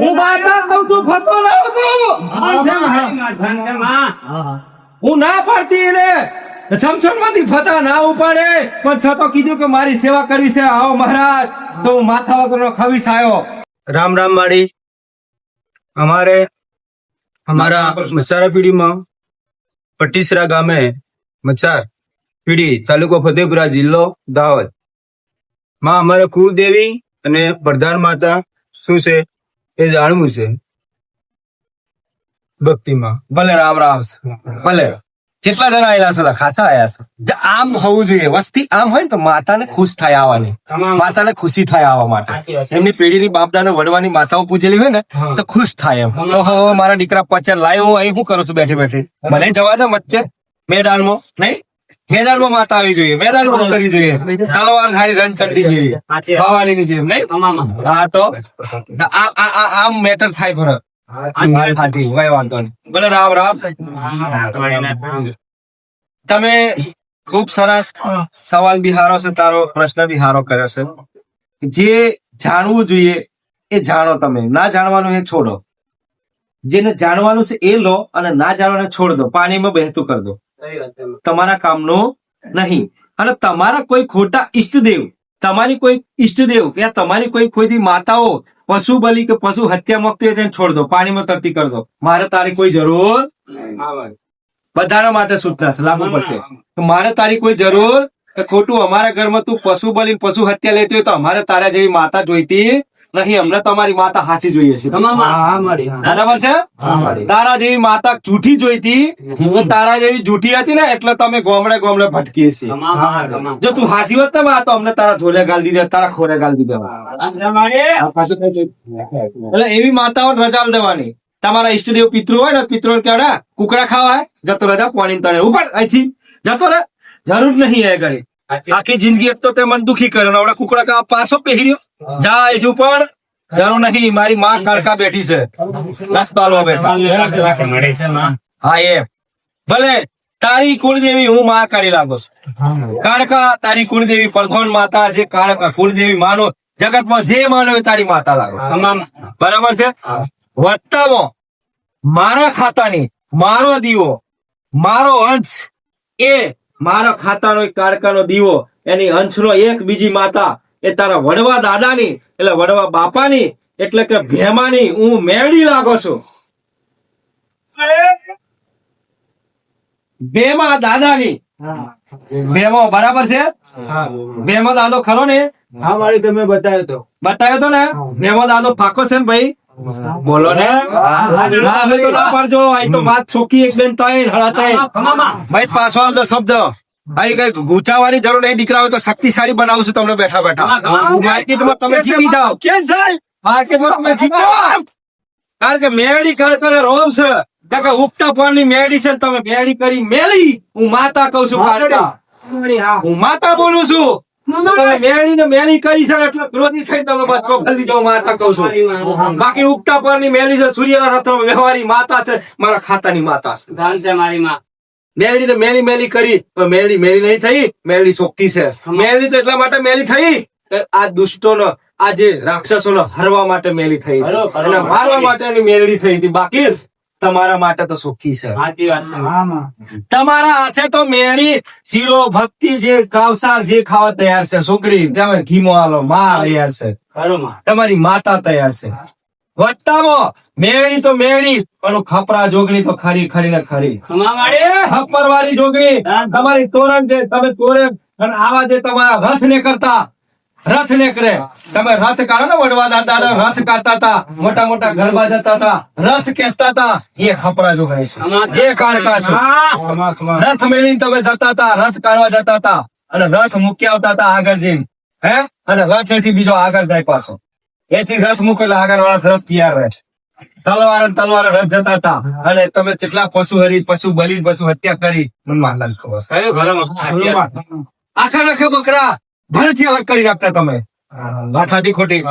હું માતા કહું છું ફરતો લાવું છું. હું ના પાડતી એને. સમસણમાંથી ફતા ના ઉપાડે. પણ છતાં કીધું કે મારી સેવા કરવી છે. આવો મહારાજ. તો હું માથા વગરનો ખવીશ આવ્યો રામ રામ વાળી અમારે અમારા મસારા પીઢીમાં પટીસરા ગામે મચાર પીઢી તાલુકો ફતેપુરા જિલ્લો દાહોદ. માં અમારે કુળદેવી અને પ્રધાન માતા શું છે એ જાણવું છે. ભક્તિમાં. ભલે રામ રામ ભલે. કેટલા જણા આયેલા છે ખાસા આયા છે. આમ હોવું જોઈએ વસ્તી આમ હોય ને તો માતાને ખુશ થાય આવવાની. માતાને ખુશી થાય આવવા માટે. એમની પેઢીની બાપદાને વડવાની માતાઓ પૂજેલી હોય ને તો ખુશ થાય એમ. હવે મારા દીકરા પચાર લાય હું અહીં શું કરું છું બેઠી બેઠી. મને જવા દે વચ્ચે મેદાનમાં નહીં? મેદાનમાં માતા આવી જોઈએ મેદાનમાં કરવી જોઈએ. તલવાર ખાલી રન ચડવી જોઈએ. ભવાનીની જેમ નહીં? હા તો આમ મેટર થાય ફરક કઈ વાંધો નહીં. ભલે રામ રામ. તમે ખૂબ સરસ સવાલ બિહારો છે તારો પ્રશ્ન બિહારો કર્યો છે. જે જાણવું જોઈએ એ જાણો તમે. ના જાણવાનું એ છોડો. જેને જાણવાનું છે એ લો અને ના જાણવાને છોડ દો. પાણીમાં બહેતું કરી દો. તમારા કામનો નહીં. અને તમારા કોઈ ખોટા ઈષ્ટદેવ તમારી કોઈ ઈષ્ટદેવ કે તમારી કોઈ કોઈથી માતાઓ પશુ બલી કે પશુ હત્યા મુક્તિ હોય તેને છોડ દો પાણીમાં તરતી કરી દો. મારે તારી કોઈ જરૂર બધાના માટે સૂચના છે લાગુ પડશે. મારે તારી કોઈ જરૂર ખોટું અમારા ઘરમાં તું પશુ બલી પશુ હત્યા લેતી હોય તો અમારે તારા જેવી માતા જોઈતી નહીં અમને તમારી માતા હાચી જોઈએ છે. બરાબર છે? તારા જેવી માતા જૂઠી જોઈતી તો તારા જેવી જૂઠી હતી ને એટલે તમે ગોમડે ગોમડે ભટકીએ છીએ. જો તું હાચી હોત ને માં તો અમને તારા ઝોલે ગાલ દીધા તારા ખોરે ગાલ દીધા. એટલે એવી માતાઓ રજાલ દેવાની. તમારા ઈષ્ટદેવ પિતૃ હોય ને પિતૃ કેવડા કુકડા ખાવા જતો રજા પાણી તને ઉપર અહીંથી. જતો રે જરૂર નહીં એ ઘરે. આખી જિંદગી એક તો તે મન દુખી કરે ને કુકડા કા પાછો પહેરી રહ્યો જા હજુ પણ. જરૂર નહીં મારી માં કારકા બેઠી છે. બેઠા. હા એ ભલે તારી કુળદેવી હું માં કાઢી લાગો છું. કારકા તારી કુળદેવી પરધોન માતા જે કારકા કુળદેવી માનો જગતમાં જે માનો એ તારી માતા લાગો તમામ બરાબર છે? વત્તામાં મારા ખાતાની મારો દીવો મારો અંશ એ મારા ખાતાનો કારકાનો દીવો એની અંશનો એક બીજી માતા. એ તારા વડવા દાદાની એટલે વડવા બાપાની એટલે કે ભેમાની હું મેળી લાગો છું. ભેમા દાદાની. ભેમો બરાબર છે? ભેમો દાદો ખરો ને? હા મારી તમે બતાવ્યો તો. બતાવ્યો તો ને? ભેમો દાદો પાકો છે ને ભાઈ? બોલો ને? તો અહીં તો વાત છોકી એક બેન તૈન હળા ભાઈ પાછળ તો શબ્દ. ભાઈ કઈ ગુચાવાની જરૂર નહીં. દીકરા હોય તો શક્તિશાળી બનાવશું તમને બેઠા બેઠા. માર્કેટમાં તમે જીતી જાઓ. માર્કેટમાં તમે જીતો. કારણ કે મેળી કર કરે રોમ છે. કે ઉગતા પાણી મેળી છે ને તમે મેળી કરી મેળી હું માતા કઉ છું હું માતા બોલું છું. તમે મેળી ને મેળી કરી છે ને એટલે ક્રોધી થઈ તમે બસ કોફલી જાઓ માતા કઉ છું. બાકી ઉગતા પરની મેલી છે સૂર્યના રથમાં વ્યવહારી માતા છે મારા ખાતાની માતા છે. મેળી ને મેલી મેલી કરી પણ મેળી મેલી નહીં થઈ મેળી સોકી છે. મેળી તો એટલા માટે મેલી થઈ કે આ દુષ્ટોનો આ જે રાક્ષસોનો હરવા માટે મેલી થઈ. અને મારવા માટેની મેળી થઈ હતી. બાકી તમારા માટે તો સુખી છે. તમારા હાથે તો મેળી શીરો ભક્તિ જે કાવસાર જે ખાવા તૈયાર છે. છોકરી તમે ઘીમો આલો. માં તૈયાર છે. તમારી માતા તૈયાર છે. વટ્ટામાં મેળી તો મેળી પણ ખપરા જોગણી તો ખરી ખરી ને ખરી. ખપર વાળી જોગણી તમારી તોરણ છે તમે તોરે અને આવા જે તમારા રથ ને કરતા રથ ને કરે. તમે રથ કાઢો ને વડવા દાદા રથ કાઢતા હતા. મોટા મોટા ગરબા જતા હતા. રથ ખેંચતા હતા. એ ખપરા જો છે એ કાઢતા છો. રથ મેળીને તમે જતા હતા. રથ કાઢવા જતા હતા. અને રથ મૂકી આવતા હતા આગળ જઈને. હે? અને રથ એથી બીજો આગળ જાય પાછો. એથી રથ મૂકેલો આગળ વાળા રથ તૈયાર રહે તલવાર તલવાર રથ જતા હતા. અને તમે કેટલા પશુ હરી પશુ બલી પશુ હત્યા કરી મનમાં ખબર આખા આખા બકરા. ભરથી અલગ કરી નાખતા તમે. વાઠાથી ખોટી.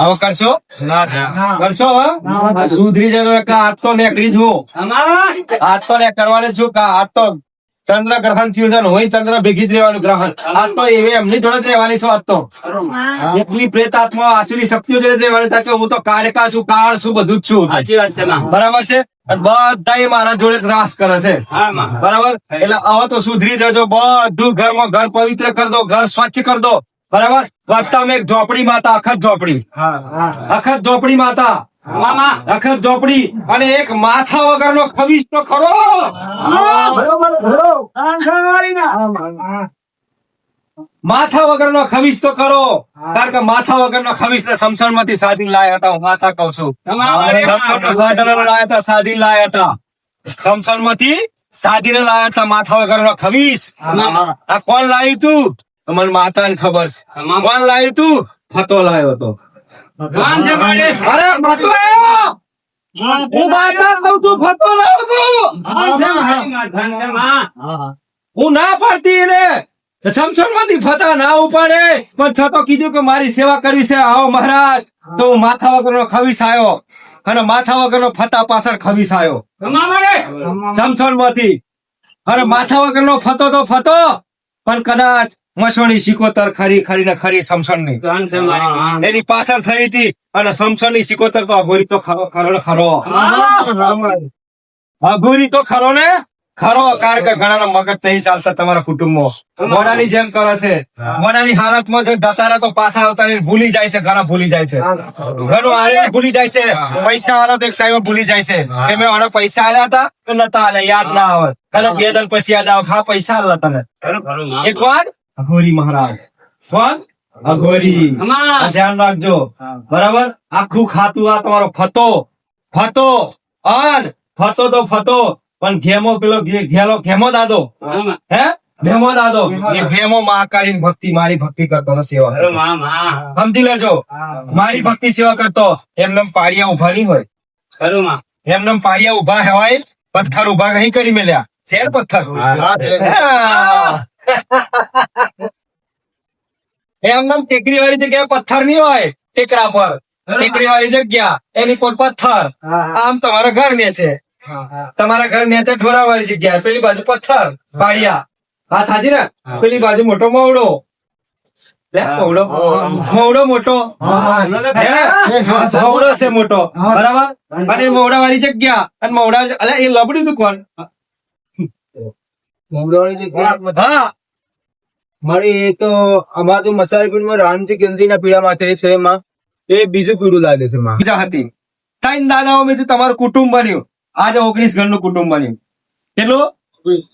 હવે કરશો? કરશો સુધરી હાથ તો નેકરી છું હાથ તો ને કરવાની છું કા હાથ તો ચંદ્ર ગ્રહણ થયું છે હોય ચંદ્ર ભેગી જ રહેવાનું ગ્રહણ. આ તો એવી એમની જોડે જ રહેવાની છું આજ તો. જેટલી પ્રેત આત્મા આસુરી શક્તિઓ જોડે રહેવાની થાય હું તો કાળકા છું કાળ છું બધું જ છું. બરાબર છે? બધા મારા જોડે ત્રાસ કરે છે. બરાબર? એટલે આવો તો સુધરી જજો બધું ઘરમાં ઘર પવિત્ર કરી દો ઘર સ્વચ્છ કરી દો. બરાબર? વાસ્તવમાં એક ઝોપડી માતા અખત ઝોપડી. અખત ઝોપડી માતા. અખત ઝોપડી અને એક માથા વગરનો ખવીશ તો ખરો માથા વગરનો ખવિશ તો ખરો કારણ કે માથા વગરનો ખવીશ ને સમસણમાંથી સાધી લાયા હતા હું માથા કહું છું. લાયા હતા સાધી લાયા હતા. સમસણમાંથી સાધીને લાયા હતા માથા વગરનો ખવીશ. આ કોણ લાવ્યું તું? મને માતાને ખબર છે. કોણ લાવ્યું તું? ફતો લાવ્યો હતો. ભગવાન છે મારે. અરે ફતો આવ્યો હું માતા કહું છું ફતો લાવ્યો છું. ભગવાન છે માં હું ના પાડતી એને. સમસણ ફતા ના ઉપાડે. પણ છતાં કીધું કે મારી સેવા કરવી છે. આવો મહારાજ. તો હું માથા વગરનો ખવીસ આવ્યો અને માથા વગરનો ફતા પાછળ ખવીસ આવ્યો સમસણમાંથી અને માથા વગરનો ફતો તો ફતો પણ કદાચ મસણી સિકોતર ખરી ખરી ને ખરી સમસણની છે એની પાછળ થઈ હતી. અને સમસણની સિકોતર તો અઘોરી તો ખરો ખરો ખરો. અઘોરી તો ખરો ને? ખરો કાર કે ઘણા મગજ નહીં ચાલતા તમારા કુટુંબમાં. મોડાની જેમ કરે છે. મોડાની હાલતમાં જો દતારા તો પાછા આવતા ભૂલી જાય છે ઘણા ભૂલી જાય છે. ઘણું આરે ભૂલી જાય છે. પૈસા વાળા તો એક ટાઈમે ભૂલી જાય છે. કે મેં આને પૈસા આલ્યા હતા કે નતા આલ્યા યાદ ના આવે. અને બે દન પછી યાદ આવે હા પૈસા આલ્યા તને. એક વાર અઘોરી મહારાજ. કોણ અઘોરી. ધ્યાન રાખજો. બરાબર? આખું ખાતું આ તમારો ફતો. ફતો. અન. ફતો તો ફતો. પણ ઘેમો પેલો ઘેલો ઘેમો દાદો. હે? ભેમો દાદો. એ ભેમો મહાકાળી ભક્તિ મારી ભક્તિ કરતો ને સેવા સમજી લેજો. મારી ભક્તિ સેવા કરતો એમને પાળિયા ઊભા નહીં હોય. ખરું એમને પાળિયા ઊભા હોય પથ્થર ઊભા નહીં કરી મેલ્યા. શેર પથ્થર. એમને ટેકરી વાળી જગ્યાએ પથ્થર નહીં હોય ટેકરા પર. ટેકરી વાળી જગ્યા એની પર પથ્થર. આમ તમારા ઘર ને છે. તમારા ઘર નેચર ઢોરા વાળી જગ્યા પેલી બાજુ પથ્થર પાડિયા હાથ હાજી ને? પેલી બાજુ મોટો મોવડો લે મોવડો મોવડો મોટો. હે? છે મોટો. બરાબર? અને મોવડા વાળી જગ્યા. અને મોવડા અલે એ લબડ્યું તું કોણ હા. મારી એ તો અમારે તો મસાલપીઠમાં રામજી ગંદીના પીડા માટે છે એમાં. એ બીજું પીડું લાગે છે બીજા હતી. ત્રણ દાદાઓ માંથી તમારું કુટુંબ બન્યું. આજે ઓગણીસ ઘરનું કુટુંબ બન્યું. કેટલું?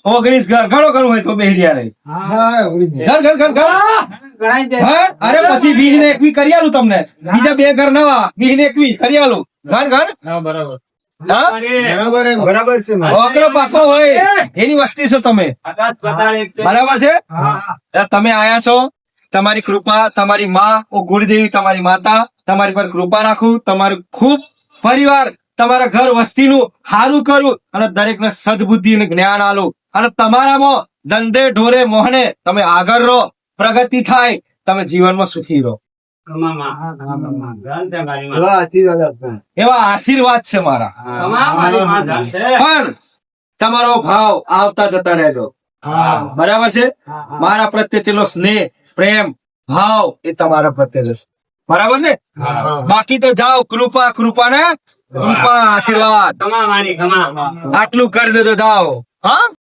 ઓગણીસ. ઘર. ઘણો ઘણું હોય તો બે રહી. ઘર. ઘર ઘર ઘર હા? અરે પછી વીસ ને એકવી કરી આલું તમને. બીજા બે ઘર નવા. વીસ ને એકવી કરી આલું. ઘર ઘણ બરાબર. બરાબર બરાબર છે ઓકડો પાછો હોય. એની વસ્તી છો તમે. બરાબર છે? તમે આયા છો. તમારી કૃપા તમારી માં ઓ ગુરુદેવી તમારી માતા તમારી પર કૃપા રાખું. તમારું ખૂબ પરિવાર તમારા ઘર વસ્તીનું સારું કરું અને દરેકને સદબુદ્ધિ અને જ્ઞાન આલો. અને તમારામાં ધંધે ઢોરે મોહને તમે આગળ રહો પ્રગતિ થાય તમે જીવનમાં સુખી રહો. એવા આશીર્વાદ છે મારા. પણ તમારો ભાવ આવતા જતા રહેજો. બરાબર છે? મારા પ્રત્યે ચેલો સ્નેહ પ્રેમ ભાવ એ તમારા પ્રત્યે જશે બરાબર ને? બાકી તો જાઓ કૃપા કૃપા ને આશીર્વાદ. આટલું કરી દેજો જાઓ. હા?